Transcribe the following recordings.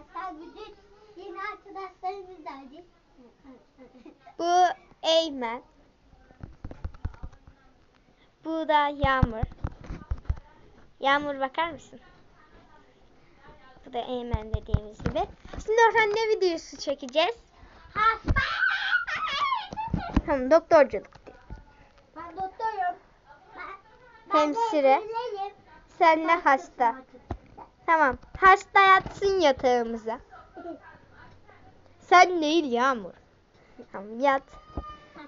arkadaşlar. Bütün yeni arkadaşlarımız geldi. Bu Eymen. Bu da Yağmur. Yağmur bakar mısın? Bu da Eymen dediğimiz gibi. Şimdi Orhan ne videosu çekeceğiz? Hasta. Tamam doktorculuk. Ben doktorum. Ben, Hemşire. Ben de hemşireyim. Sen de hasta. Tamam. Hasta yatsın yatağımıza. Sen değil Yağmur. Tamam yat.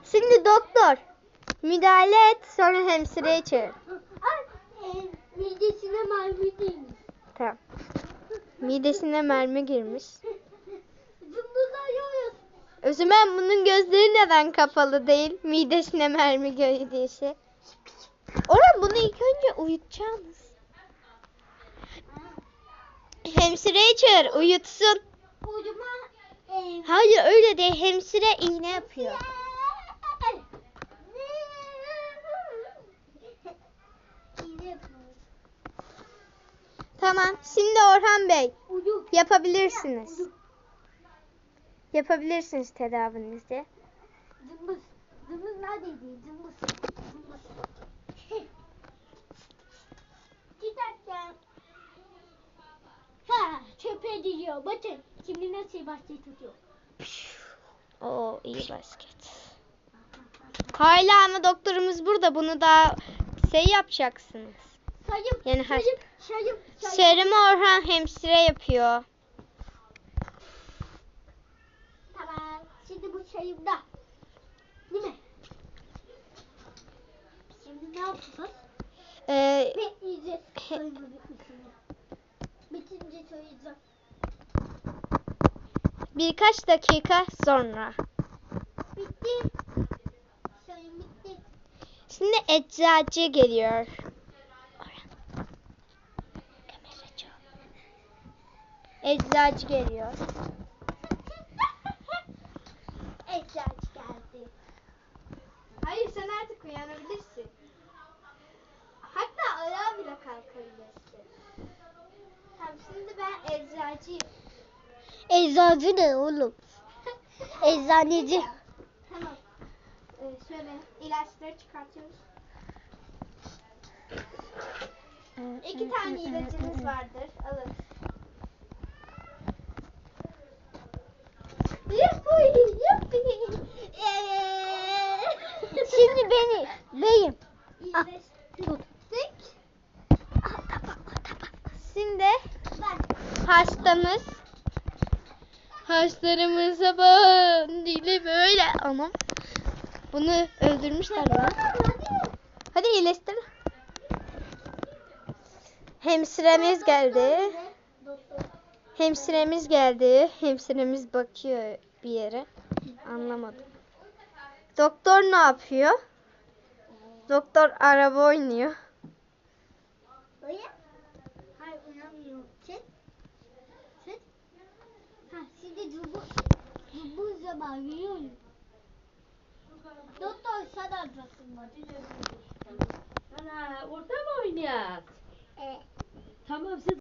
Şimdi doktor. Müdahale et sonra hemşireyi çağır. Midesine mermi değmiş. Tamam. Midesine mermi girmiş. O zaman bunun gözleri neden kapalı değil? Midesine mermi girdiği şey. Orhan bunu ilk önce uyutacağız. Hemşireyi çağır uyutsun. Hayır öyle değil. Hemşire iğne yapıyor. Tamam. Şimdi Orhan Bey yapabilirsiniz. Yapabilirsiniz tedavinizi. Cımbız. Cımbız neredeydi? Cımbız. Cımbız. Diyor. Bakın. Şimdi nasıl bahçe tutuyor. Oo iyi basket. Hala ama doktorumuz burada. Bunu da şey yapacaksınız. Sayım. Yani sayım. Sayım. sayım. Serumu Orhan hemşire yapıyor. Tamam. Şimdi bu çayımda. Değil mi? Şimdi ne yapacağız? Ee, Bekleyeceğiz. Bitince söyleyeceğim. Birkaç dakika sonra. Bitti. Çayım bitti. Şimdi eczacı geliyor. Eczacı geliyor. Eczacı geldi. Hayır sen artık uyanabilirsin. Hatta ayağa bile kalkabilirsin. Tamam şimdi ben eczacıyım. Eczacı ne oğlum? Eczaneci. Tamam. Ee, şöyle ilaçları çıkartıyoruz. İki tane ilacınız vardır. Alın. Yuppi, yuppi. Şimdi beni, beyim. Tut. Şimdi Ben. hastamız Hastalarımıza bakın dili böyle anam. Bunu öldürmüşler ya. Hadi iyileştir. Hemşiremiz geldi. Hemşiremiz geldi. Hemşiremiz bakıyor bir yere. Anlamadım. Doktor ne yapıyor? Doktor araba oynuyor. Zaman yiyorum. Doktor sen alacaksın. Ana orada mı oynuyor? Evet. Tamam siz